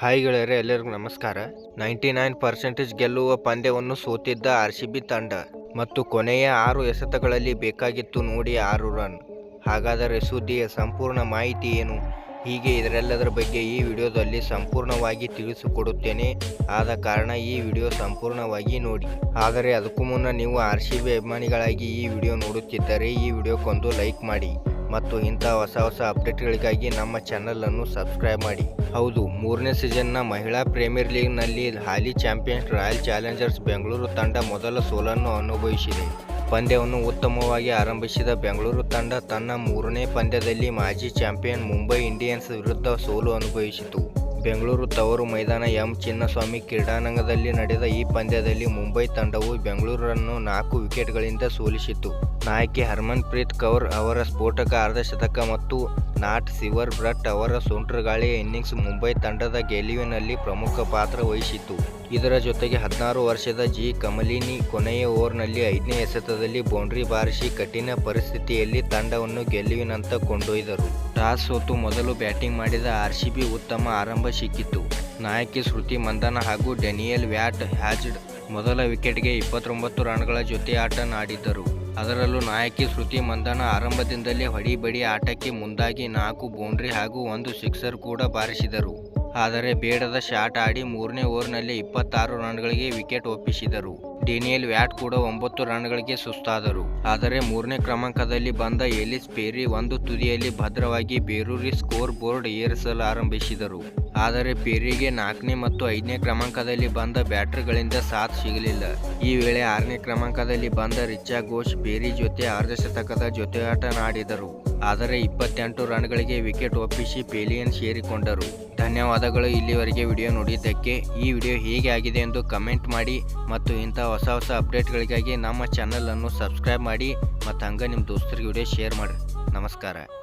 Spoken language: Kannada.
ಹಾಯ್ ಗೆಳೆಯರೆ, ಎಲ್ಲರಿಗೂ ನಮಸ್ಕಾರ. ನೈಂಟಿ ನೈನ್ ಪರ್ಸೆಂಟೇಜ್ ಗೆಲ್ಲುವ ಪಂದ್ಯವನ್ನು ಸೋತಿದ್ದ ಆರ್ ಸಿ ಬಿ ತಂಡ ಮತ್ತು ಕೊನೆಯ ಆರು ಎಸೆತಗಳಲ್ಲಿ ಬೇಕಾಗಿತ್ತು ನೋಡಿ ಆರು ರನ್. ಹಾಗಾದರೆ ಸುದ್ದಿಯ ಸಂಪೂರ್ಣ ಮಾಹಿತಿ ಏನು? ಹೀಗೆ ಇದರೆಲ್ಲದರ ಬಗ್ಗೆ ಈ ವಿಡಿಯೋದಲ್ಲಿ ಸಂಪೂರ್ಣವಾಗಿ ತಿಳಿಸಿಕೊಡುತ್ತೇನೆ. ಆದ ಕಾರಣ ಈ ವಿಡಿಯೋ ಸಂಪೂರ್ಣವಾಗಿ ನೋಡಿ. ಆದರೆ ಅದಕ್ಕೂ ಮುನ್ನ ನೀವು ಆರ್ ಸಿ ಬಿ ಅಭಿಮಾನಿಗಳಾಗಿ ಈ ವಿಡಿಯೋ ನೋಡುತ್ತಿದ್ದರೆ ಈ ವಿಡಿಯೋಕ್ಕೊಂದು ಲೈಕ್ ಮಾಡಿ. ಮತ್ತು ಇಂಥ ಹೊಸ ಹೊಸ ಅಪ್ಡೇಟ್ಗಳಿಗಾಗಿ ನಮ್ಮ ಚಾನಲನ್ನು ಸಬ್ಸ್ಕ್ರೈಬ್ ಮಾಡಿ. ಹೌದು, ಮೂರನೇ ಸೀಸನ್ನ ಮಹಿಳಾ ಪ್ರೀಮಿಯರ್ ಲೀಗ್ನಲ್ಲಿ ಹಾಲಿ ಚಾಂಪಿಯನ್ಸ್ ರಾಯಲ್ ಚಾಲೆಂಜರ್ಸ್ ಬೆಂಗಳೂರು ತಂಡ ಮೊದಲ ಸೋಲನ್ನು ಅನುಭವಿಸಿದೆ. ಪಂದ್ಯವನ್ನು ಉತ್ತಮವಾಗಿ ಆರಂಭಿಸಿದ ಬೆಂಗಳೂರು ತಂಡ ತನ್ನ ಮೂರನೇ ಪಂದ್ಯದಲ್ಲಿ ಮಾಜಿ ಚಾಂಪಿಯನ್ ಮುಂಬೈ ಇಂಡಿಯನ್ಸ್ ವಿರುದ್ಧ ಸೋಲು ಅನುಭವಿಸಿತು. ಬೆಂಗಳೂರು ತವರು ಮೈದಾನ ಎಂ. ಚಿನ್ನಸ್ವಾಮಿ ಕ್ರೀಡಾಂಗಣದಲ್ಲಿ ನಡೆದ ಈ ಪಂದ್ಯದಲ್ಲಿ ಮುಂಬೈ ತಂಡವು ಬೆಂಗಳೂರನ್ನು ನಾಲ್ಕು ವಿಕೆಟ್ಗಳಿಂದ ಸೋಲಿಸಿತು ನಾಯಕಿ ಹರ್ಮನ್ ಪ್ರೀತ್ ಕೌರ್ ಅವರ ಸ್ಫೋಟಕ ಅರ್ಧಶತಕ ಮತ್ತು ನಾಟ್ ಸಿವರ್ ಬ್ರಟ್ ಅವರ ಸೊಂಟರಗಾಳಿಯ ಇನ್ನಿಂಗ್ಸ್ ಮುಂಬೈ ತಂಡದ ಗೆಲುವಿನಲ್ಲಿ ಪ್ರಮುಖ ಪಾತ್ರ ವಹಿಸಿತು ಇದರ ಜೊತೆಗೆ ಹದಿನಾರು ವರ್ಷದ ಜಿ. ಕಮಲಿನಿ ಕೊನೆಯ ಓವರ್ನಲ್ಲಿ ಐದನೇ ಎಸೆತದಲ್ಲಿ ಬೌಂಡ್ರಿ ಬಾರಿಸಿ ಕಠಿಣ ಪರಿಸ್ಥಿತಿಯಲ್ಲಿ ತಂಡವನ್ನು ಗೆಲುವಿನಂತ ಕೊಂಡೊಯ್ದರು. ಟಾಸ್ ಸೋತು ಮೊದಲು ಬ್ಯಾಟಿಂಗ್ ಮಾಡಿದ ಆರ್ಸಿಬಿ ಉತ್ತಮ ಆರಂಭ ಸಿಕ್ಕಿತು. ನಾಯಕಿ ಶ್ರುತಿ ಮಂದನ ಹಾಗೂ ಡೆನಿಯಲ್ ವ್ಯಾಟ್ ಹ್ಯಾಜ್ಡ್ ಮೊದಲ ವಿಕೆಟ್ಗೆ ಇಪ್ಪತ್ತೊಂಬತ್ತು ರನ್ಗಳ ಜೊತೆ ಆಟ ಆಡಿದ್ದರು ಅದರಲ್ಲೂ ನಾಯಕಿ ಶ್ರುತಿ ಮಂದನ ಆರಂಭದಿಂದಲೇ ಹೊಡಿಬಡಿ ಆಟಕ್ಕೆ ಮುಂದಾಗಿ ನಾಲ್ಕು ಬೌಂಡ್ರಿ ಹಾಗೂ ಒಂದು ಸಿಕ್ಸರ್ ಕೂಡ ಬಾರಿಸಿದರು. ಆದರೆ ಬೇಡದ ಶಾಟ್ ಆಡಿ ಮೂರನೇ ಓವರ್ನಲ್ಲಿ ಇಪ್ಪತ್ತಾರು ರನ್ಗಳಿಗೆ ವಿಕೆಟ್ ಒಪ್ಪಿಸಿದರು. ಡೇನಿಯಲ್ ವ್ಯಾಟ್ ಕೂಡ ಒಂಬತ್ತು ರನ್ಗಳಿಗೆ ಸುಸ್ತಾದರು. ಆದರೆ ಮೂರನೇ ಕ್ರಮಾಂಕದಲ್ಲಿ ಬಂದ ಎಲಿಸ್ ಪೇರಿ ಒಂದು ತುದಿಯಲ್ಲಿ ಭದ್ರವಾಗಿ ಬೇರೂರಿ ಸ್ಕೋರ್ ಬೋರ್ಡ್ ಏರಿಸಲು ಆರಂಭಿಸಿದರು. ಆದರೆ ಪೇರಿಗೆ ನಾಲ್ಕನೇ ಮತ್ತು ಐದನೇ ಕ್ರಮಾಂಕದಲ್ಲಿ ಬಂದ ಬ್ಯಾಟರ್ಗಳಿಂದ ಸಾಥ್ ಸಿಗಲಿಲ್ಲ. ಈ ವೇಳೆ ಆರನೇ ಕ್ರಮಾಂಕದಲ್ಲಿ ಬಂದ ರಿಚಾ ಘೋಷ್ ಪೇರಿ ಜೊತೆ ಅರ್ಧಶತಕದ ಆಟ ಆಡಿದರು ಆದರೆ ಇಪ್ಪತ್ತೆಂಟು ರನ್ಗಳಿಗೆ ವಿಕೆಟ್ ಒಪ್ಪಿಸಿ ಪೇಲಿಯನ್ ಸೇರಿಕೊಂಡರು. ಧನ್ಯವಾದಗಳು ಇಲ್ಲಿವರೆಗೆ ವಿಡಿಯೋ ನೋಡಿದ್ದಕ್ಕೆ. ಈ ವಿಡಿಯೋ ಹೇಗೆ ಆಗಿದೆ ಎಂದು ಕಮೆಂಟ್ ಮಾಡಿ ಮತ್ತು ಇಂಥ ಹೊಸ ಹೊಸ ಅಪ್ಡೇಟ್ಗಳಿಗಾಗಿ ನಮ್ಮ ಚಾನಲನ್ನು ಸಬ್ಸ್ಕ್ರೈಬ್ ಮಾಡಿ ಮತ್ತು ಹಂಗೆ ನಿಮ್ಮ ದೋಸ್ತರಿಗೆ ವಿಡಿಯೋ ಶೇರ್ ಮಾಡಿರಿ. ನಮಸ್ಕಾರ.